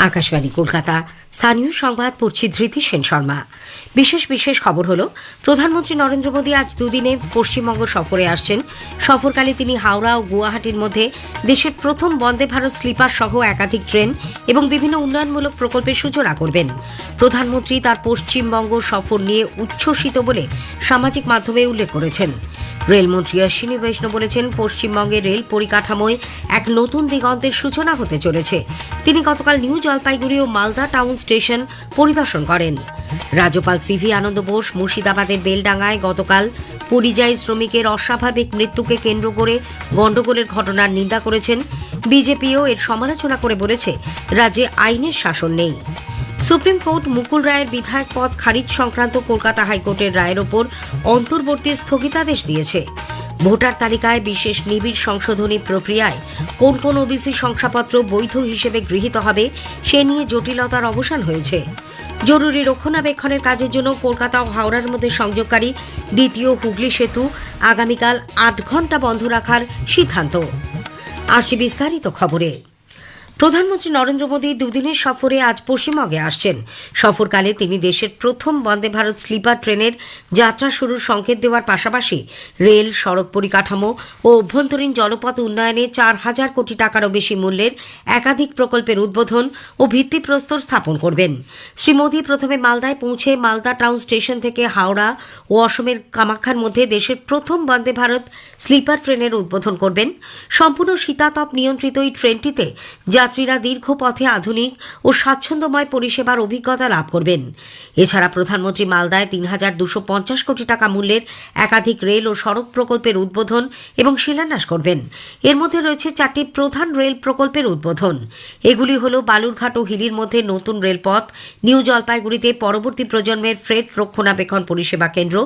আকাশবাণী, কলকাতা। স্থানীয় সংবাদ পড়ছি ধৃতি সেন শর্মা। বিশেষ বিশেষ খবর হলো, প্রধানমন্ত্রী নরেন্দ্র মোদী আজ দুদিনে পশ্চিমবঙ্গ সফরে আসছেন। সফরকালে তিনি হাওড়া ও গুয়াহাটির মধ্যে দেশের প্রথম বন্দে ভারত স্লিপার সহ একাধিক ট্রেন এবং বিভিন্ন উন্নয়নমূলক প্রকল্পের সূচনা করবেন। প্রধানমন্ত্রী তার পশ্চিমবঙ্গ সফর নিয়ে উচ্ছ্বসিত বলে সামাজিক মাধ্যমে উল্লেখ করেছেন। রেলমন্ত্রী অশ্বিনী বৈষ্ণব বলেছেন পশ্চিমবঙ্গের রেল পরিকাঠামোয় এক নতুন দিগন্তের সূচনা হতে চলেছে। তিনি গতকাল নিউ জলপাইগুড়ি ও মালদা টাউন স্টেশন পরিদর্শন করেন। রাজ্যপাল সিভি আনন্দ বোস মুর্শিদাবাদের বেলডাঙ্গায় গতকাল পরিযায়ী শ্রমিকের অস্বাভাবিক মৃত্যুকে কেন্দ্র করে গণ্ডগোলের ঘটনার নিন্দা করেছেন। বিজেপিও এর সমালোচনা করে বলেছে, রাজ্যে আইনের শাসন নেই। সুপ্রিম কোর্ট মুকুল রায়ের বিধায়ক পদ খারিজ সংক্রান্ত কলকাতা হাইকোর্টের রায়ের ওপর অন্তর্বর্তী স্থগিতাদেশ দিয়েছে। ভোটার তালিকায় বিশেষ নিবিড় সংশোধনী প্রক্রিয়ায় কোন কোন ওবিসি শংসাপত্র বৈধ হিসেবে গৃহীত হবে, সে নিয়ে জটিলতার অবসান হয়েছে। জরুরি রক্ষণাবেক্ষণের কাজের জন্য কলকাতা ও হাওড়ার মধ্যে সংযোগকারী দ্বিতীয় হুগলি সেতু আগামীকাল আট ঘণ্টা বন্ধ রাখার সিদ্ধান্ত। আসছে বিস্তারিত খবরে। প্রধানমন্ত্রী নরেন্দ্র মোদী দুদিনের সফরে আজ পশ্চিমবঙ্গে আসছেন। সফরকালে তিনি দেশের প্রথম বন্দে ভারত স্লিপার ট্রেনের যাত্রা শুরুর সংকেত দেওয়ার পাশাপাশি রেল, সড়ক পরিকাঠামো ও অভ্যন্তরীণ জলপথ উন্নয়নে চার হাজার কোটি টাকারও বেশি মূল্যের একাধিক প্রকল্পের উদ্বোধন ও ভিত্তিপ্রস্তর স্থাপন করবেন। শ্রী মোদী প্রথমে মালদায় পৌঁছে মালদা টাউন স্টেশন থেকে হাওড়া ও অসমের কামাখ্যার মধ্যে দেশের প্রথম বন্দে ভারত স্লিপার ট্রেনের উদ্বোধন করবেন। সম্পূর্ণ শীতাতপ নিয়ন্ত্রিত এই ট্রেনটিতে যাত্রীরা দীর্ঘ পথে আধুনিক ও স্বাচ্ছন্দ্যময় পরিষেবার অভিজ্ঞতা লাভ করবেন। এছাড়া প্রধানমন্ত্রী মালদায় তিন হাজার দুশো পঞ্চাশ কোটি টাকা মূল্যের একাধিক রেল ও সড়ক প্রকল্পের উদ্বোধন এবং শিলান্যাস করবেন। এর মধ্যে রয়েছে চারটি প্রধান রেল প্রকল্পের উদ্বোধন। এগুলি হল বালুরঘাট ও হিলির মধ্যে নতুন রেলপথ, নিউ জলপাইগুড়িতে পরবর্তী প্রজন্মের ফ্রেট রক্ষণাবেক্ষণ পরিষেবা কেন্দ্র,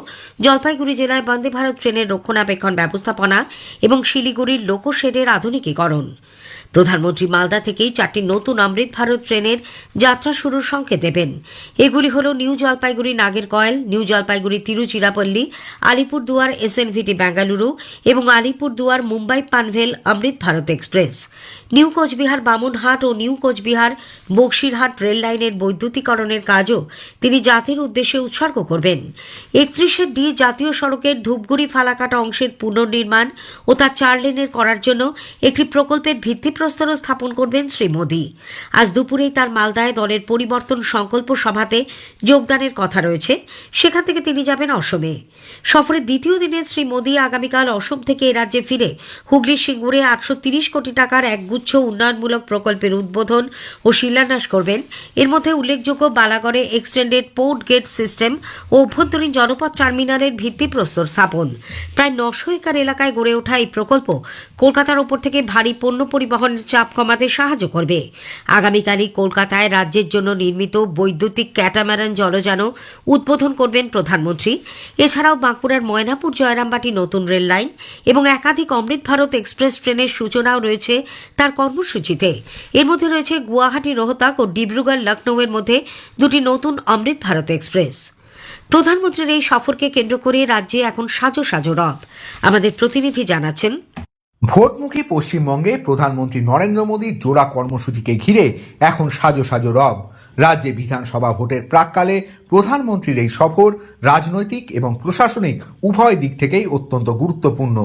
জলপাইগুড়ি জেলায় বন্দে ভারত ট্রেনের রক্ষণাবেক্ষণ ব্যবস্থাপনা এবং শিলিগুড়ির লোকোশেডের আধুনিকীকরণ। প্রধানমন্ত্রী মালদা থেকেই চারটি নতুন অমৃত ভারত ট্রেনের যাত্রা শুরুর সংকেত দেবেন। এগুলি হল New Jalpaiguri Nagercoil New Jalpaiguri Tiruchirappalli, Alipurduar SNVT Bengaluru এবং আলিপুরদুয়ার মুম্বাই পানভেল অমৃত ভারত এক্সপ্রেস। নিউ কোচবিহার বামুনহাট ও নিউ কোচবিহার বক্সিরহাট রেল লাইনের বৈদ্যুতিকরণের কাজও তিনি জাতির উদ্দেশ্যে উৎসর্গ করবেন। একত্রিশে ডি জাতীয় সড়কের ধূপগুড়ি ফালাকাটা অংশের পুনর্নির্মাণ ও তা চার লেনের করার জন্য একটি প্রকল্পের ভিত্তিপ্রস্তরও স্থাপন করবেন শ্রী মোদী। আজ দুপুরেই তার মালদায় দলের পরিবর্তন সংকল্প সভাতে যোগদানের কথা রয়েছে। সেখান থেকে তিনি যাবেন অসমে। সফরের দ্বিতীয় দিনে শ্রী মোদী আগামীকাল অসম থেকে রাজ্যে ফিরে হুগলির সিঙ্গুরে আটশো কোটি টাকার একগুচ্ছ উন্নয়নমূলক প্রকল্পের উদ্বোধন ও শিলান্যাস করবেন। এর মধ্যে উল্লেখযোগ্য বালাগড়ে এক্সটেন্ডেড পোর্ট গেট সিস্টেম ও অভ্যন্তরীণ জনপথ টার্মিনালের ভিত্তিপ্রস্তর স্থাপন। প্রায় নশো একর এলাকায় গড়ে ওঠা এই প্রকল্প কলকাতার ওপর থেকে ভারী পণ্য পরিবহনের চাপ কমাতে সাহায্য করবে। আগামীকালই কলকাতায় রাজ্যের জন্য নির্মিত বৈদ্যুতিক ক্যাটামারান জলযান উদ্বোধন করবেন প্রধানমন্ত্রী। এছাড়াও বাঁকুড়ার ময়নাপুর জয়রামবাটি নতুন রেল লাইন এবং একাধিক অমৃত ভারত এক্সপ্রেস ট্রেনের সূচনাও রয়েছে তার কর্মসূচিতে। এর মধ্যে রয়েছে গুয়াহাটি, রোহতাক ও ডিব্রুগড়, লখনৌয়ের মধ্যে দুটি নতুন অমৃত ভারত এক্সপ্রেস। প্রধানমন্ত্রীর এই সফরকে কেন্দ্র করে রাজ্যে এখন সাজো সাজো রব আমাদের প্রতিনিধি জানাচ্ছেন ভোটমুখী পশ্চিমবঙ্গে প্রধানমন্ত্রী নরেন্দ্র মোদীর জোড়া কর্মসূচিকে ঘিরে এখন সাজো সাজো রব। রাজ্যে বিধানসভা ভোটের প্রাককালে প্রধানমন্ত্রীর এই সফর রাজনৈতিক এবং প্রশাসনিক উভয় দিক থেকেই অত্যন্ত গুরুত্বপূর্ণ।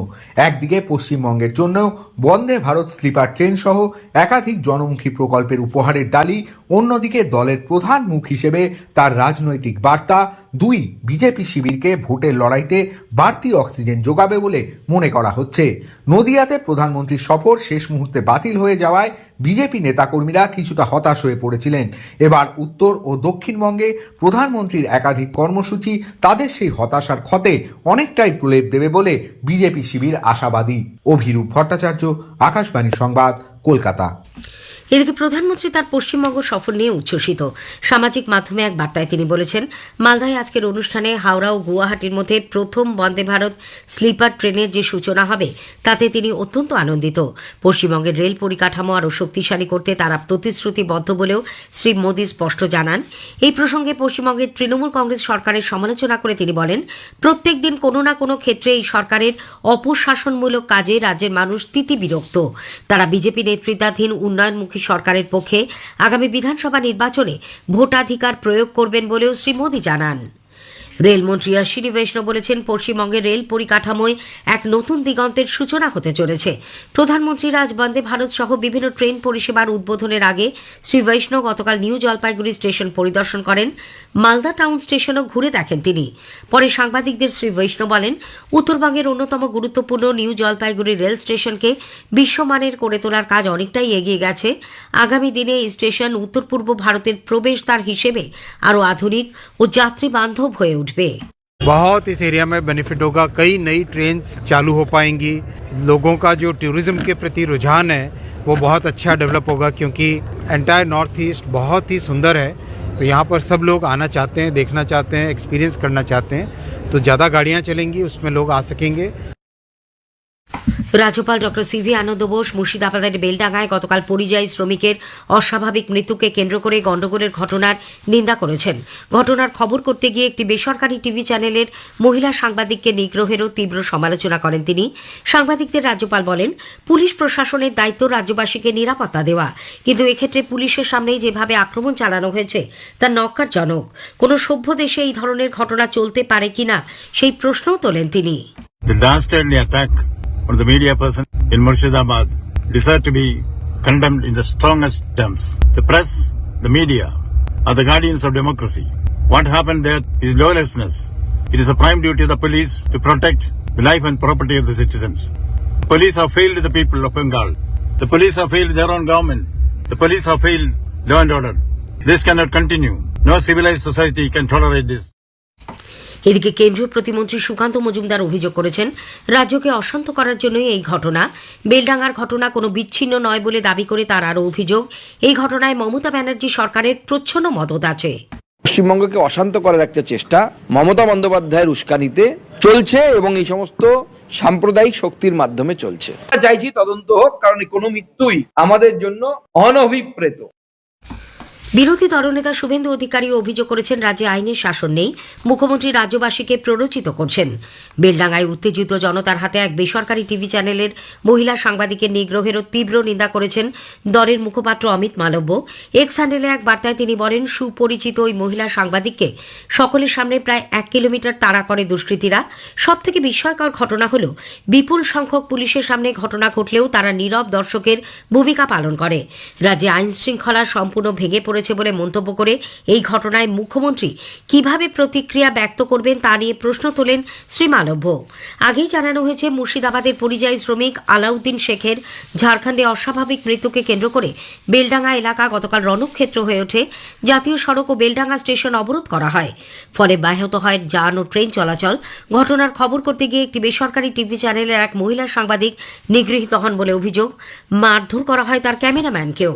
একদিকে পশ্চিমবঙ্গের জন্যও বন্দে ভারত স্লিপার ট্রেন সহ একাধিক জনমুখী প্রকল্পের উপহারের ডালি, অন্যদিকে দলের প্রধান মুখ হিসেবে তার রাজনৈতিক বার্তা, দুই বিজেপি শিবিরকে ভোটের লড়াইতে বাড়তি অক্সিজেন যোগাবে বলে মনে করা হচ্ছে। নদিয়াতে প্রধানমন্ত্রীর সফর শেষ মুহূর্তে বাতিল হয়ে যাওয়ায় বিজেপি নেতাকর্মীরা কিছুটা হতাশ হয়ে পড়েছিলেন। এবার উত্তর ও দক্ষিণবঙ্গে প্রধানমন্ত্রীর একাধিক কর্মসূচি তাদের সেই হতাশার ক্ষতে অনেকটাই প্রলেপ দেবে বলে বিজেপি শিবির আশাবাদী। অভিরূপ ভট্টাচার্য, আকাশবাণী সংবাদ, কলকাতা। এদিকে প্রধানমন্ত্রী তার পশ্চিমবঙ্গ সফর নিয়ে উচ্ছ্বসিত। সামাজিক মাধ্যমে এক বার্তায় তিনি বলেছেন, মালদায় আজকের অনুষ্ঠানে হাওড়া ও গুয়াহাটির মধ্যে প্রথম বন্দে ভারত স্লিপার ট্রেনের যে সূচনা হবে, তাতে তিনি অত্যন্ত আনন্দিত। পশ্চিমবঙ্গের রেল পরিকাঠামো আরও শক্তিশালী করতে তারা প্রতিশ্রুতিবদ্ধ বলেও শ্রী মোদী স্পষ্ট জানান। এই প্রসঙ্গে পশ্চিমবঙ্গের তৃণমূল কংগ্রেস সরকারের সমালোচনা করে তিনি বলেন, প্রত্যেক দিন কোনো না কোনো ক্ষেত্রে এই সরকারের অপশাসনমূলক কাজে রাজ্যের মানুষ তিতি বিরক্ত তারা বিজেপি নেতৃত্বাধীন উন্নয়নমুখী নরেন্দ্রমোদী সরকারের পক্ষে আগামী বিধানসভা নির্বাচনে ভোটাধিকার প্রয়োগ করবেন বলেও শ্রী মোদী জানান। রেলমন্ত্রী অশ্বিনী বৈষ্ণব বলেছেন, পশ্চিমবঙ্গের রেল পরিকাঠামোয় এক নতুন দিগন্তের সূচনা হতে চলেছে। প্রধানমন্ত্রী আজ বন্দে ভারত সহ বিভিন্ন ট্রেন পরিষেবার উদ্বোধনের আগে শ্রী বৈষ্ণব গতকাল নিউ জলপাইগুড়ি স্টেশন পরিদর্শন করেন। মালদা টাউন স্টেশনও ঘুরে দেখেন তিনি। পরে সাংবাদিকদের শ্রী বৈষ্ণব বলেন, উত্তরবঙ্গের অন্যতম গুরুত্বপূর্ণ নিউ জলপাইগুড়ি রেল স্টেশনকে বিশ্বমানের করে তোলার কাজ অনেকটাই এগিয়ে গেছে। আগামী দিনে এই স্টেশন উত্তর পূর্ব ভারতের প্রবেশদ্বার হিসেবে আরও আধুনিক ও যাত্রী বান্ধব হয়ে উঠবে। बहुत इस एरिया में बेनिफिट होगा। कई नई ट्रेन चालू हो पाएँगी। लोगों का जो टूरिज़्म के प्रति रुझान है, वो बहुत अच्छा डेवलप होगा क्योंकि एंटायर नॉर्थ ईस्ट बहुत ही सुंदर है। तो यहाँ पर सब लोग आना चाहते हैं, देखना चाहते हैं एक्सपीरियंस करना चाहते हैं। तो ज़्यादा गाड़ियाँ चलेंगी, उसमें लोग आ सकेंगे। রাজ্যপাল ডক্টর সিভি আনন্দ বোস মুর্শিদাবাদের বেলডাঙ্গায় গতকাল পরিযায়ী শ্রমিকের অস্বাভাবিক মৃত্যুকে কেন্দ্র করে গণ্ডগোলের ঘটনার নিন্দা করেছেন। ঘটনার খবর করতে গিয়ে একটি বেসরকারি টিভি চ্যানেলের মহিলা সাংবাদিককে নিগ্রহেরও তীব্র সমালোচনা করেন তিনি। সাংবাদিকদের রাজ্যপাল বলেন, পুলিশ প্রশাসনের দায়িত্ব রাজ্যবাসীকে নিরাপত্তা দেওয়া। কিন্তু এক্ষেত্রে পুলিশের সামনেই যেভাবে আক্রমণ চালানো হয়েছে, তা নক্কারজনক কোনো সভ্য দেশে এই ধরনের ঘটনা চলতে পারে কিনা, সেই প্রশ্নও তোলেন তিনি। On the media person in Murshidabad deserve to be condemned in the strongest terms. The press, the media, are the guardians of democracy. What happened there is lawlessness. It is a prime duty of the police to protect the life and property of the citizens. The police have failed the people of Bengal. The police have failed their own government. The police have failed law and order. This cannot continue. No civilized society can tolerate this. এদিকে কেন্দ্রীয় প্রতিমন্ত্রী সুকান্ত মজুমদার অভিযোগ করেছেন রাজ্যকে অশান্ত করার জন্যই এই ঘটনা। বেলডাঙ্গার ঘটনা কোনো বিচ্ছিন্ন নয় বলে দাবি করে তার আরও অভিযোগ। এই ঘটনায় মমতা ব্যানার্জি সরকারের প্রচ্ছন্ন মদত আছে। পশ্চিমবঙ্গকে অশান্ত করার একটা চেষ্টা মমতা বন্দ্যোপাধ্যায়ের উস্কানিতে চলছে এবং এই সমস্ত সাম্প্রদায়িক শক্তির মাধ্যমে চলছে। চাইছি তদন্ত হোক কারণ কোনো মৃত্যুই আমাদের জন্য অনভিপ্রেত। বিরোধী দলনেতা শুভেন্দু অধিকারী অভিযোগ করেছেন, রাজ্যে আইনের শাসন নেই, মুখ্যমন্ত্রী রাজ্যবাসীকে প্ররোচিত করছেন। বেলডাঙ্গায় উত্তেজিত জনতার হাতে এক বেসরকারি টিভি চ্যানেলের মহিলা সাংবাদিকের নিগ্রহেরও তীব্র নিন্দা করেছেন দলের মুখপাত্র অমিত মালব্য। এক্স হ্যান্ডেলে এক বার্তায় তিনি বলেন, সুপরিচিত ওই মহিলা সাংবাদিককে সকলের সামনে প্রায় এক কিলোমিটার তাড়া করে দুষ্কৃতীরা। সব থেকে বিস্ময়কর ঘটনা হল, বিপুল সংখ্যক পুলিশের সামনে ঘটনা ঘটলেও তারা নীরব দর্শকের ভূমিকা পালন করে। রাজ্যে আইন শৃঙ্খলা সম্পূর্ণ ভেঙে পড়েছে বলে মন্তব্য করে এই ঘটনায় মুখ্যমন্ত্রী কীভাবে প্রতিক্রিয়া ব্যক্ত করবেন তা নিয়ে প্রশ্ন তোলেন শ্রী মালব্য। আগেই জানানো হয়েছে, মুর্শিদাবাদের পরিযায়ী শ্রমিক আলাউদ্দিন শেখের ঝাড়খণ্ডে অস্বাভাবিক মৃত্যুকে কেন্দ্র করে বেলডাঙ্গা এলাকা গতকাল রণক্ষেত্র হয়ে ওঠে। জাতীয় সড়ক ও বেলডাঙ্গা স্টেশন অবরোধ করা হয়। ফলে ব্যাহত হয় যান ও ট্রেন চলাচল। ঘটনার খবর করতে গিয়ে একটি বেসরকারি টিভি চ্যানেলের এক মহিলা সাংবাদিক নিগৃহীত হন বলে অভিযোগ। মারধর করা হয় তার ক্যামেরাম্যানকেও।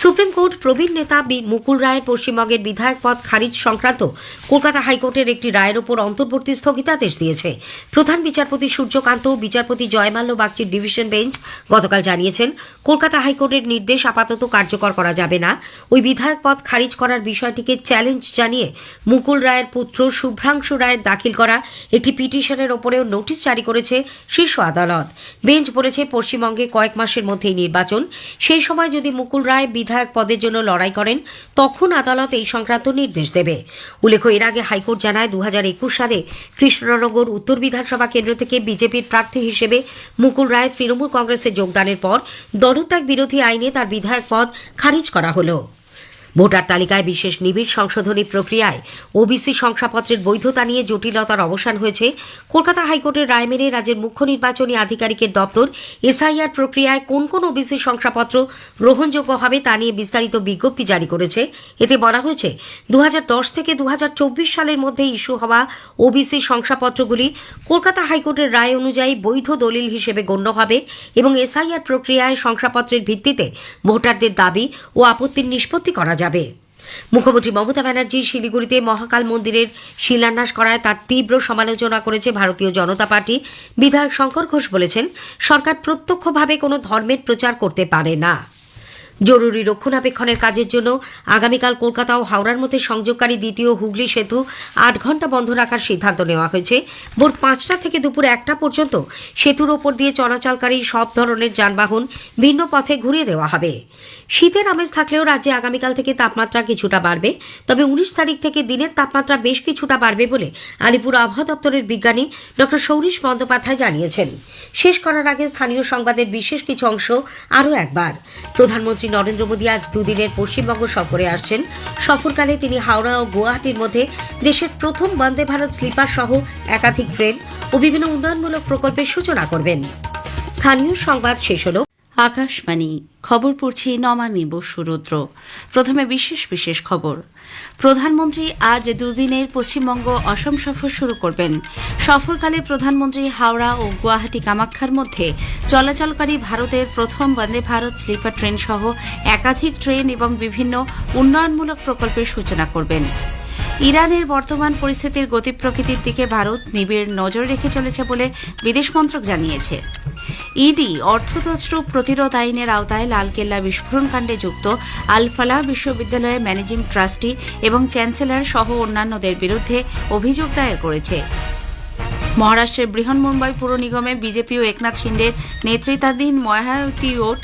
সুপ্রিম কোর্ট প্রবীণ নেতা মুকুল রায়ের পশ্চিমবঙ্গের বিধায়ক পদ খারিজ সংক্রান্ত কলকাতা হাইকোর্টের একটি রায়ের ওপর অন্তর্বর্তী স্থগিতাদেশ দিয়েছে। প্রধান বিচারপতি সূর্যকান্ত ও বিচারপতি জয়মাল্য বাগচির ডিভিশন বেঞ্চ গতকাল জানিয়েছেন, কলকাতা হাইকোর্টের নির্দেশ আপাতত কার্যকর করা যাবে না। ওই বিধায়ক পদ খারিজ করার বিষয়টিকে চ্যালেঞ্জ জানিয়ে মুকুল রায়ের পুত্র শুভ্রাংশু রায়ের দাখিল করা একটি পিটিশনের ওপরেও নোটিশ জারি করেছে শীর্ষ আদালত। বেঞ্চ বলেছে, পশ্চিমবঙ্গে কয়েক মাসের মধ্যেই নির্বাচন। সেই সময় যদি মুকুল রায় বিধায়ক পদের জন্য লড়াই করেন, তখন আদালত এই সংক্রান্ত নির্দেশ দেবে। উল্লেখ্য, এর আগে হাইকোর্ট জানায় দু হাজার একুশ সালে কৃষ্ণনগর উত্তর বিধানসভা কেন্দ্র থেকে বিজেপির প্রার্থী হিসেবে মুকুল রায় তৃণমূল কংগ্রেসে যোগদানের পর দলত্যাগ বিরোধী আইনে তার বিধায়ক পদ খারিজ করা হলো। ভোটার তালিকায় বিশেষ নিবিড় সংশোধনী প্রক্রিয়ায় ওবিসি শংসাপত্রের বৈধতা নিয়ে জটিলতার অবসান হয়েছে। কলকাতা হাইকোর্টের রায় মেনে রাজ্যের মুখ্য নির্বাচনী আধিকারিকের দপ্তর এসআইআর প্রক্রিয়ায় কোন কোন ওবিসি শংসাপত্র গ্রহণযোগ্য হবে তা নিয়ে বিস্তারিত বিজ্ঞপ্তি জারি করেছে। এতে বলা হয়েছে দু হাজার দশ থেকে দু হাজার চব্বিশ সালের মধ্যে ইস্যু হওয়া ওবিসি শংসাপত্রগুলি কলকাতা হাইকোর্টের রায় অনুযায়ী বৈধ দলিল হিসেবে গণ্য হবে এবং এসআইআর প্রক্রিয়ায় শংসাপত্রের ভিত্তিতে ভোটারদের দাবি ও আপত্তির নিষ্পত্তি করা যাবে। মুখ্যমন্ত্রী মমতা ব্যানার্জি শিলিগুড়িতে মহাকাল মন্দিরের শিলান্যাস করায় তার তীব্র সমালোচনা করেছে ভারতীয় জনতা পার্টি। বিধায়ক শঙ্কর ঘোষ বলেছেন, সরকার প্রত্যক্ষভাবে কোনো ধর্মের প্রচার করতে পারে না। জরুরি রক্ষণাবেক্ষণের কাজের জন্য আগামীকাল কলকাতা ও হাওড়ার মধ্যে সংযোগকারী দ্বিতীয় হুগলি সেতু আট ঘণ্টা বন্ধ রাখার সিদ্ধান্ত নেওয়া হয়েছে। ভোর পাঁচটা থেকে দুপুর একটা পর্যন্ত সেতুর ওপর দিয়ে চলাচলকারী সব ধরনের যানবাহন ভিন্ন পথে ঘুরিয়ে দেওয়া হবে। শীতের আমেজ থাকলেও রাজ্যে আগামীকাল থেকে তাপমাত্রা কিছুটা বাড়বে, তবে উনিশ তারিখ থেকে দিনের তাপমাত্রা বেশ কিছুটা বাড়বে বলে আলিপুর আবহাওয়া দপ্তরের বিজ্ঞানী ডক্টর সৌরিশ বন্দ্যোপাধ্যায় জানিয়েছেন। শেষ করার আগে স্থানীয় সংবাদের বিশেষ কিছু অংশ আরও একবার। প্রধানমন্ত্রী নরেন্দ্র মোদী আজ দুদিনের পশ্চিমবঙ্গ সফরে আসছেন। সফরকালে তিনি হাওড়া ও গুয়াহাটির মধ্যে দেশের প্রথম বন্দে ভারত স্লিপার সহ একাধিক ট্রেন ও বিভিন্ন উন্নয়নমূলক প্রকল্পের সূচনা করবেন। স্থানীয় সংবাদ শেষ হল। আকাশবাণী, খবর পড়ছি নমামি বসু রুদ্র। প্রথমে বিশেষ বিশেষ খবর। প্রধানমন্ত্রী আজ দুদিনের পশ্চিমবঙ্গ অসম সফর শুরু করবেন। সফরকালে প্রধানমন্ত্রী হাওড়া ও গুয়াহাটি কামাখ্যার মধ্যে চলাচলকারী ভারতের প্রথম বন্দে ভারত স্লিপার ট্রেন সহ একাধিক ট্রেন এবং বিভিন্ন উন্নয়নমূলক প্রকল্পের সূচনা করবেন। ইরানের বর্তমান পরিস্থিতির গতি প্রকৃতির দিকে ভারত নিবিড় নজর রেখে চলেছে বলে বিদেশ মন্ত্রক জানিয়েছে। ইডি অর্থতন্ত্র প্রতিরোধ আইনের আওতায় লালকেল্লা বিস্ফোরণ কাণ্ডে যুক্ত আলফালা বিশ্ববিদ্যালয়ের ম্যানেজিং ট্রাস্টি এবং চ্যান্সেলর সহ অন্যান্যদের বিরুদ্ধে অভিযোগ দায়ের করেছে। মহারাষ্ট্রের বৃহন্মুম্বাই পুর নিগমে বিজেপি ও একনাথ শিন্ডের নেতৃত্বাধীন মহায়তী ওট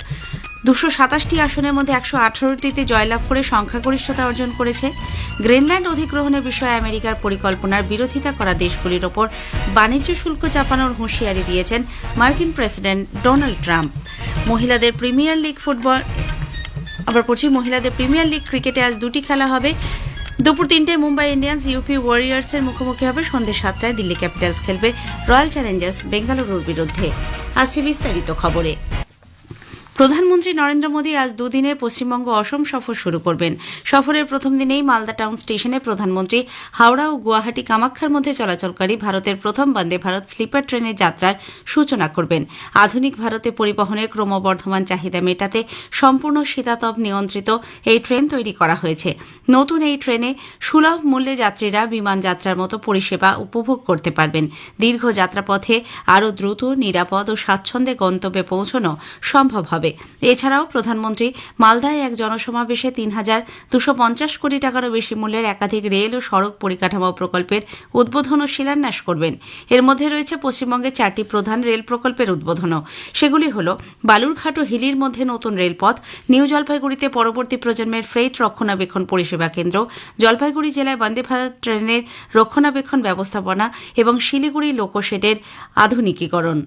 দুশো সাতাশটি আসনের মধ্যে একশো আঠারোটিতে জয়লাভ করে সংখ্যাগরিষ্ঠতা অর্জন করেছে। গ্রিনল্যান্ড অধিগ্রহণের বিষয়ে আমেরিকার পরিকল্পনার বিরোধিতা করা দেশগুলির ওপর বাণিজ্য শুল্ক চাপানোর হুঁশিয়ারি দিয়েছেন মার্কিন প্রেসিডেন্ট ডোনাল্ড ট্রাম্প। মহিলাদের প্রিমিয়ার লিগ ফুটবল আবার পড়ছি, মহিলাদের প্রিমিয়ার লিগ ক্রিকেটে আজ দুটি খেলা হবে। দুপুর তিনটায় মুম্বাই ইন্ডিয়ান্স, ইউপি ওয়ারিয়ার্সের মুখোমুখি হবে। সন্ধ্যে সাতটায় দিল্লি ক্যাপিটালস খেলবে রয়্যাল চ্যালেঞ্জার্স বেঙ্গালুরুর বিরুদ্ধে। আসছে বিস্তারিত খবরে। প্রধানমন্ত্রী নরেন্দ্র মোদী আজ দুদিনের পশ্চিমবঙ্গ অসম সফর শুরু করবেন। সফরের প্রথম দিনেই মালদা টাউন স্টেশনে প্রধানমন্ত্রী হাওড়া ও গুয়াহাটি কামাখ্যার মধ্যে চলাচলকারী ভারতের প্রথম বন্দে ভারত স্লিপার ট্রেনের যাত্রার সূচনা করবেন। আধুনিক ভারতে পরিবহনের ক্রমবর্ধমান চাহিদা মেটাতে সম্পূর্ণ শীতাতপ নিয়ন্ত্রিত এই ট্রেন তৈরি করা হয়েছে। নতুন এই ট্রেনে সুলভ মূল্যে যাত্রীরা বিমান যাত্রার মতো পরিষেবা উপভোগ করতে পারবেন। দীর্ঘ যাত্রাপথে আরও দ্রুত, নিরাপদ ও স্বাচ্ছন্দ্যে গন্তব্যে পৌঁছানো সম্ভব হবে। এছাড়াও প্রধানমন্ত্রী মালদায় এক জনসমাবেশে তিন হাজার দুশো পঞ্চাশ কোটি টাকারও বেশি মূল্যের একাধিক রেল ও সড়ক পরিকাঠামো প্রকল্পের উদ্বোধন ও শিলান্যাস করবেন। এর মধ্যে রয়েছে পশ্চিমবঙ্গের চারটি প্রধান রেল প্রকল্পের উদ্বোধনও। সেগুলি হল বালুরঘাট ও হিলির মধ্যে নতুন রেলপথ, নিউ জলপাইগুড়িতে পরবর্তী প্রজন্মের ফ্রেট রক্ষণাবেক্ষণ পরিষেবা কেন্দ্র, জলপাইগুড়ি জেলায় বন্দে ভারত ট্রেনের রক্ষণাবেক্ষণ ব্যবস্থাপনা এবং শিলিগুড়ি লোকোশেডের আধুনিকীকরণ।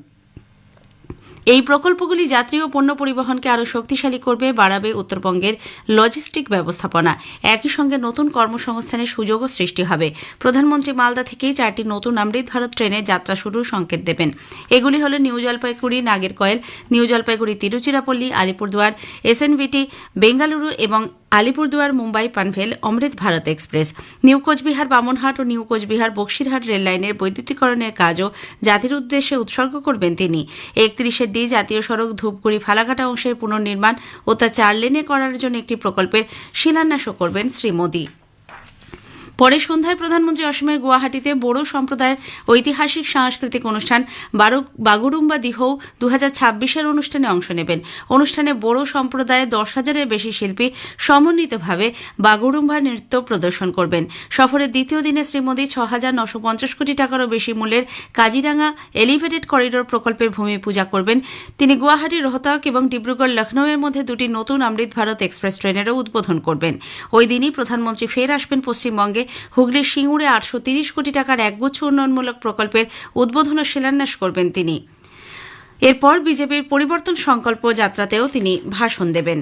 এই প্রকল্পগুলি যাত্রী ও পণ্য পরিবহনকে আরও শক্তিশালী করবে, বাড়াবে উত্তরবঙ্গের লজিস্টিক ব্যবস্থাপনা। একই সঙ্গে নতুন কর্মসংস্থানের সুযোগও সৃষ্টি হবে। প্রধানমন্ত্রী মালদা থেকে চারটি নতুন অমৃত ভারত ট্রেনে যাত্রা শুরুর সংকেত দেবেন। এগুলি হল New Jalpaiguri, Nagercoil, New Jalpaiguri, Tiruchirappalli, Alipurduar, SNVT, Bengaluru এবং আলিপুরদুয়ার, মুম্বাই, পানভেল, অমৃত ভারত এক্সপ্রেস। নিউ কোচবিহার, বামনহাট ও নিউ কোচবিহার, বক্সিরহাট রেল লাইনের বৈদ্যুতিকরণের কাজও জাতির উদ্দেশ্যে উৎসর্গ করবেন তিনি। একত্রিশে ডি জাতীয় সড়ক ধূপগুড়ি ফালাঘাটা অংশের পুনর্নির্মাণ ও তা চার লেনে করার জন্য একটি প্রকল্পের শিলান্যাসও করবেন শ্রী মোদী। পরে সন্ধ্যায় প্রধানমন্ত্রী অসমের গুয়াহাটিতে বড়ো সম্প্রদায়ের ঐতিহাসিক সাংস্কৃতিক অনুষ্ঠান বারো- বাগুরুম্বা দিহৌ দু হাজার ছাব্বিশের অনুষ্ঠানে অংশ নেবেন। অনুষ্ঠানে বড়ো সম্প্রদায়ের দশ হাজারের বেশি শিল্পী সমন্বিতভাবে বাগুরুম্বা নৃত্য প্রদর্শন করবেন। সফরের দ্বিতীয় দিনে শ্রী মোদী ছ হাজার নশো পঞ্চাশ কোটি টাকারও বেশি মূল্যের কাজিরাঙ্গা এলিভেটেড করিডোর প্রকল্পের ভূমি পূজা করবেন। তিনি গুয়াহাটি রোহতক এবং ডিব্রুগড় লখনৌয়ের মধ্যে দুটি নতুন অমৃত ভারত এক্সপ্রেস ট্রেনেরও উদ্বোধন করবেন। ওই দিনই প্রধানমন্ত্রী ফের আসবেন পশ্চিমবঙ্গে হুগলির সিঙ্গুরে আটশো তিরিশ কোটি টাকার একগুচ্ছ উন্নয়নমূলক প্রকল্পের উদ্বোধন ও শিলান্যাস করবেন তিনি। এরপর বিজেপির পরিবর্তন সংকল্প যাত্রাতেও তিনি ভাষণ দেবেন।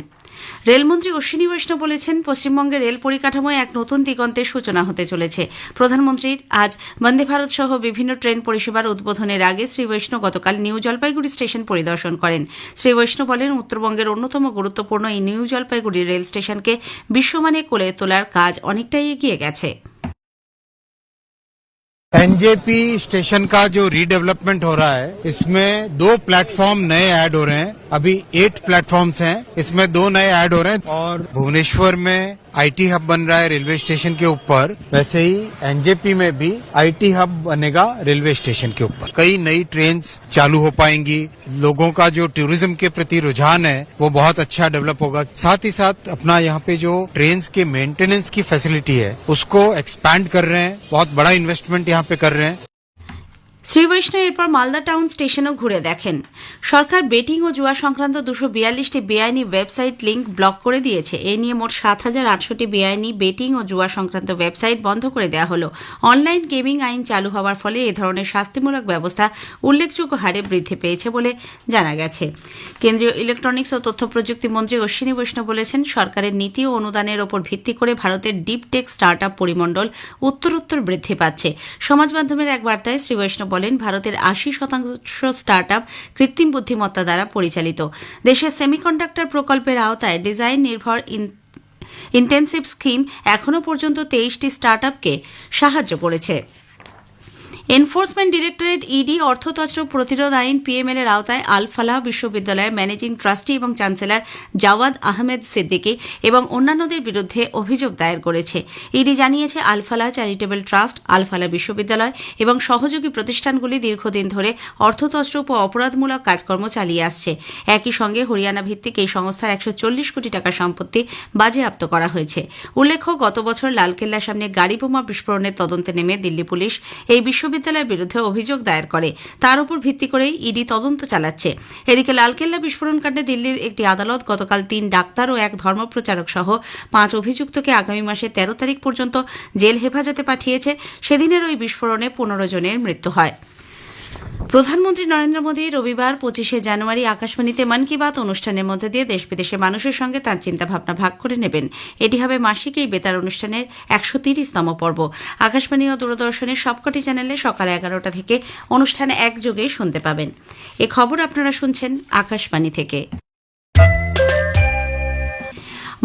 রেলমন্ত্রী অশ্বিনী বৈষ্ণব বলেছেন পশ্চিমবঙ্গে রেল পরিকাঠামোয় এক নতুন দিগন্তের সূচনা হতে চলেছে প্রধানমন্ত্রীর আজ বন্দে ভারত সহ বিভিন্ন ট্রেন পরিষেবার উদ্বোধনের আগে শ্রী বৈষ্ণব গতকাল নিউ জলপাইগুড়ি স্টেশন পরিদর্শন করেন শ্রী বৈষ্ণব বলেন উত্তরবঙ্গের অন্যতম গুরুত্বপূর্ণ এই নিউ জলপাইগুড়ি রেল স্টেশনকে বিশ্বমানে কোলে তোলার কাজ অনেকটাই এগিয়ে গেছে एनजेपी स्टेशन का जो रीडेवलपमेंट हो रहा है इसमें दो प्लेटफॉर्म नए ऐड हो रहे हैं अभी एट प्लेटफॉर्म्स हैं। इसमें दो नए ऐड हो रहे हैं और भुवनेश्वर में आईटी हब बन रहा है रेलवे स्टेशन के ऊपर। वैसे ही एनजेपी में भी आईटी हब बनेगा रेलवे स्टेशन के ऊपर। कई नई ट्रेन चालू हो पाएँगी। लोगों का जो टूरिज़्म के प्रति रुझान है, वो बहुत अच्छा डेवलप होगा। साथ ही साथ अपना यहाँ पे जो ट्रेन के मेंटेनेंस की फैसिलिटी है, उसको एक्सपैंड कर रहे हैं। बहुत बड़ा इन्वेस्टमेंट यहाँ पे कर रहे हैं। শ্রী বৈষ্ণব এরপর মালদা টাউন স্টেশনও ঘুরে দেখেন। সরকার বেটিং ও জুয়া সংক্রান্ত দুশো বিয়াল্লিশটি বেআইনি ওয়েবসাইট লিঙ্ক ব্লক করে দিয়েছে। এ নিয়ে মোট সাত হাজার আটশোটি বেআইনি বেটিং ও জুয়া সংক্রান্ত ওয়েবসাইট বন্ধ করে দেওয়া হল। অনলাইন গেমিং আইন চালু হওয়ার ফলে এ ধরনের শাস্তিমূলক ব্যবস্থা উল্লেখযোগ্য হারে বৃদ্ধি পেয়েছে বলে জানা গেছে। কেন্দ্রীয় ইলেকট্রনিক্স ও তথ্য প্রযুক্তি মন্ত্রী অশ্বিনী বৈষ্ণব বলেছেন, সরকারের নীতি ও অনুদানের ওপর ভিত্তি করে ভারতের ডিপ টেক স্টার্ট আপ পরিমণ্ডল উত্তরোত্তর বৃদ্ধি পাচ্ছে। সমাজ মাধ্যমের এক বার্তায় শ্রী বৈষ্ণব বলেন, ভারতের আশি শতাংশ স্টার্ট আপ কৃত্রিম বুদ্ধিমত্তা দ্বারা পরিচালিত। দেশের সেমিকন্ডাক্টর প্রকল্পের আওতায় ডিজাইন নির্ভর ইন্টেন্সিভ স্কিম এখনও পর্যন্ত তেইশটি স্টার্ট আপকে সাহায্য করেছে। এনফোর্সমেন্ট ডিরেক্টরেট ইডি অর্থতন্ত্র প্রতিরোধ আইন পিএমএল এর আওতায় আল ফালাহ বিশ্ববিদ্যালয়ের ম্যানেজিং ট্রাস্টি এবং চ্যান্সেলর জাওয়াদ আহমেদ সিদ্দিকী এবং অন্যান্যদের বিরুদ্ধে অভিযোগ দায়ের করেছে। ইডি জানিয়েছে আল ফালাহ চ্যারিটেবল ট্রাস্ট আল ফালাহ বিশ্ববিদ্যালয় এবং সহযোগী প্রতিষ্ঠানগুলি দীর্ঘদিন ধরে অর্থতন্ত্র ও অপরাধমূলক কাজকর্ম চালিয়ে আসছে। একই সঙ্গে হরিয়ানা ভিত্তিক এই সংস্থার একশো চল্লিশ কোটি টাকা সম্পত্তি বাজেয়াপ্ত করা হয়েছে। উল্লেখ্য, গত বছর লালকেল্লার সামনে গাড়ি বোমা বিস্ফোরণের তদন্তে নেমে দিল্লি পুলিশ এই বিশ্ববিদ্যালয়ের বিরুদ্ধে অভিযোগ দায়ের করে। তার উপর ভিত্তি করেই ইডি তদন্ত চালাচ্ছে। এদিকে লালকেল্লা বিস্ফোরণকাণ্ডে দিল্লির একটি আদালত গতকাল তিন ডাক্তার ও এক ধর্মপ্রচারক সহ পাঁচ অভিযুক্তকে আগামী মাসে তেরো তারিখ পর্যন্ত জেল হেফাজতে পাঠিয়েছে। সেদিনের ওই বিস্ফোরণে পনেরো জনের মৃত্যু হয়। প্রধানমন্ত্রী নরেন্দ্র মোদী রবিবার পঁচিশে জানুয়ারি আকাশবাণীতে মন কি বাত অনুষ্ঠানের মধ্যে দিয়ে দেশ বিদেশের মানুষের সঙ্গে তাঁর চিন্তাভাবনা ভাগ করে নেবেন। এটি হবে মাসিক এই বেতার অনুষ্ঠানের একশো তিরিশতম পর্ব। আকাশবাণী ও দূরদর্শনের সবকটি চ্যানেলে সকাল এগারোটা থেকে অনুষ্ঠানে একযোগে শুনতে পাবেন। এ খবর আপনারা শুনছেন আকাশবাণী থেকে।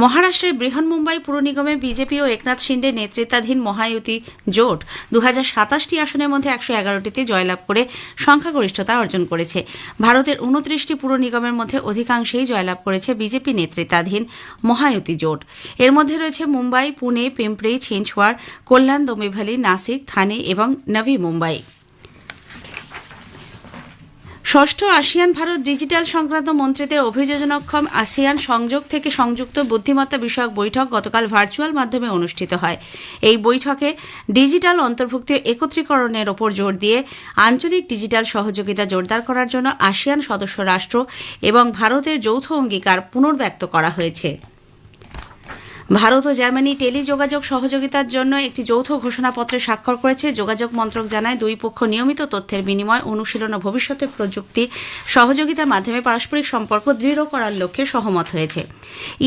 মহারাষ্ট্রের বৃহন্মুম্বাই পুর নিগমে বিজেপি ও একনাথ শিন্ডে নেতৃত্বাধীন মহায়ুতি জোট দু হাজার সাতাশটি আসনের মধ্যে একশো এগারোটিতে জয়লাভ করে সংখ্যাগরিষ্ঠতা অর্জন করেছে। ভারতের উনত্রিশটি পুর নিগমের মধ্যে অধিকাংশেই জয়লাভ করেছে বিজেপি নেতৃত্বাধীন মহায়ুতি জোট। এর মধ্যে রয়েছে মুম্বাই, পুনে পিম্পরি ছিঞ্চওয়াড় কল্যাণ দোমিভালি নাসিক, থানে এবং নভি মুম্বাই। ষষ্ঠ আসিয়ান ভারত ডিজিটাল সংক্রান্ত মন্ত্রীদের অভিযোজনক্ষম আসিয়ান সংযোগ থেকে সংযুক্ত বুদ্ধিমত্তা বিষয়ক বৈঠক গতকাল ভার্চুয়াল মাধ্যমে অনুষ্ঠিত হয়। এই বৈঠকে ডিজিটাল অন্তর্ভুক্তি একত্রীকরণের ওপর জোর দিয়ে আঞ্চলিক ডিজিটাল সহযোগিতা জোরদার করার জন্য আসিয়ান সদস্য রাষ্ট্র এবং ভারতের যৌথ অঙ্গীকার পুনর্ব্যক্ত করা হয়েছে। ভারত ও জার্মানি টেলিযোগাযোগ সহযোগিতার জন্য একটি যৌথ ঘোষণাপত্রে স্বাক্ষর করেছে। যোগাযোগ মন্ত্রক জানায়, দুই পক্ষ নিয়মিত তথ্যের বিনিময়, অনুশীলন ও ভবিষ্যতে প্রযুক্তি সহযোগিতার মাধ্যমে পারস্পরিক সম্পর্ক দৃঢ় করার লক্ষ্যে সহমত হয়েছে।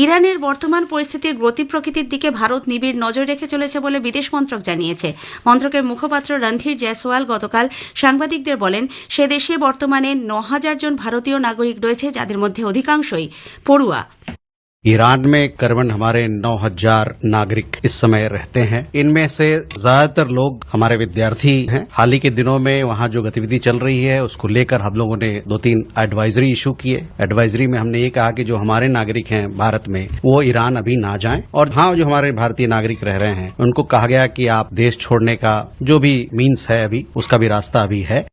ইরানের বর্তমান পরিস্থিতির গতি প্রকৃতির দিকে ভারত নিবিড় নজর রেখে চলেছে বলে বিদেশ মন্ত্রক জানিয়েছে। মন্ত্রকের মুখপাত্র রণধীর জয়সওয়াল গতকাল সাংবাদিকদের বলেন, সে দেশে বর্তমানে ন হাজার জন ভারতীয় নাগরিক রয়েছে, যাদের মধ্যে অধিকাংশই পড়ুয়া। ईरान में करीबन हमारे 9000 नागरिक इस समय रहते हैं। इनमें से ज़्यादातर लोग हमारे विद्यार्थी हैं। हाल ही के दिनों में वहाँ जो गतिविधि चल रही है, उसको लेकर हम लोगों ने दो तीन एडवाइजरी इशू किए। एडवाइजरी में हमने ये कहा कि जो हमारे नागरिक हैं भारत में, वो ईरान अभी ना जाएँ। और हाँ जो हमारे भारतीय नागरिक रह रहे हैं, उनको कहा गया कि आप देश छोड़ने का जो भी मीन्स है अभी, उसका भी रास्ता अभी है।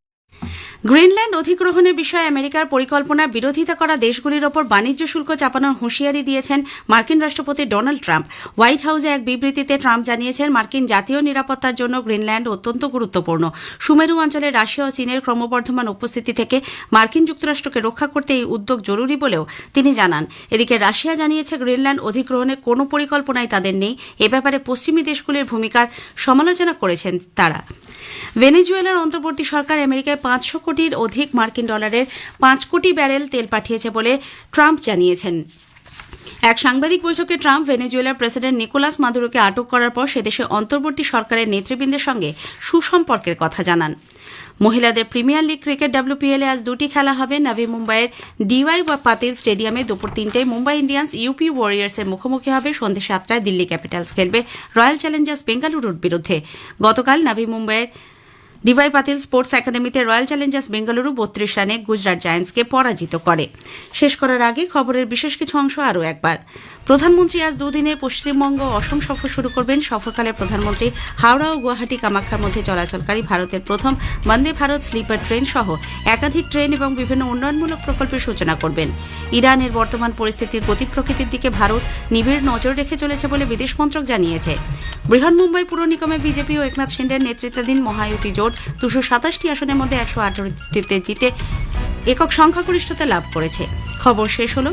গ্রিনল্যান্ড অধিগ্রহণের বিষয়ে আমেরিকার পরিকল্পনার বিরোধিতা করা দেশগুলির ওপর বাণিজ্য শুল্ক চাপানোর হুঁশিয়ারি দিয়েছেন মার্কিন রাষ্ট্রপতি ডোনাল্ড ট্রাম্প। হোয়াইট হাউসে এক বিবৃতিতে ট্রাম্প জানিয়েছেন, মার্কিন জাতীয় নিরাপত্তার জন্য গ্রিনল্যান্ড অত্যন্ত গুরুত্বপূর্ণ। সুমেরু অঞ্চলে রাশিয়া ও চীনের ক্রমবর্ধমান উপস্থিতি থেকে মার্কিন যুক্তরাষ্ট্রকে রক্ষা করতে এই উদ্যোগ জরুরি বলেও তিনি জানান। এদিকে রাশিয়া জানিয়েছে, গ্রিনল্যান্ড অধিগ্রহণের কোনো পরিকল্পনাই তাদের নেই। এ ব্যাপারে পশ্চিমী দেশগুলির ভূমিকার সমালোচনা করেছেন তারা। ভেনেজুয়েলার অন্তর্বর্তী সরকার আমেরিকায় পাঁচশো কোটির অধিক মার্কিন ডলারের পাঁচ কোটি ব্যারেল তেল পাঠিয়েছে বলে ট্রাম্প জানিয়েছেন। এক সাংবাদিক বৈঠকে ট্রাম্প ভেনেজুয়েলার প্রেসিডেন্ট নিকোলাস মাদুরোকে আটক করার পর সেদেশে অন্তর্বর্তী সরকারের নেতৃবৃন্দের সঙ্গে সুসম্পর্কের কথা জানান। মহিলাদের প্রিমিয়ার লিগ ক্রিকেট ডাব্লিউপিএল এ আজ দুটি খেলা হবে। নাভি মুম্বাইয়ের ডিওয়াই বা পাতিল স্টেডিয়ামে দুপুর তিনটায় মুম্বাই ইন্ডিয়ান্স ইউপি ওয়ারিয়ার্সের মুখোমুখি হবে। সন্ধ্যে সাতটায় দিল্লি ক্যাপিটালস খেলবে রয়্যাল চ্যালেঞ্জার্স বেঙ্গালুরুর বিরুদ্ধে। গতকাল নাভি মুম্বাইয়ের ডিভাই পাতিল স্পোর্টস একাডেমিতে রয়্যাল চ্যালেঞ্জার্স বেঙ্গালুরু বত্রিশ রানে গুজরাট জায়ান্টসকে পরাজিত করে। শেষ করার আগে খবরের বিশেষ কিছু অংশ আরও একবার। প্রধানমন্ত্রী আজ দুদিনে পশ্চিমবঙ্গ অসম সফর শুরু করবেন। সফরকালে প্রধানমন্ত্রী হাওড়া ও গুয়াহাটি কামাখ্যার মধ্যে চলাচলকারী ভারতের প্রথম বন্দে ভারত স্লিপার ট্রেন সহ একাধিক ট্রেন এবং বিভিন্ন উন্নয়নমূলক প্রকল্পের সূচনা করবেন। ইরানের বর্তমান পরিস্থিতির গতি প্রকৃতির দিকে ভারত নিবিড় নজর রেখে চলেছে বলে বিদেশ মন্ত্রক জানিয়েছে। বৃহৎ মুম্বাই পুর নিগমে বিজেপি ও একনাথ শিন্ডের নেতৃত্বাধীন মহায়ুতি জোট দুশো সাতাশটি আসনের মধ্যে একশো আঠারোটিতে জিতে একক সংখ্যাগরিষ্ঠতা লাভ করেছে। খবর শেষ হল।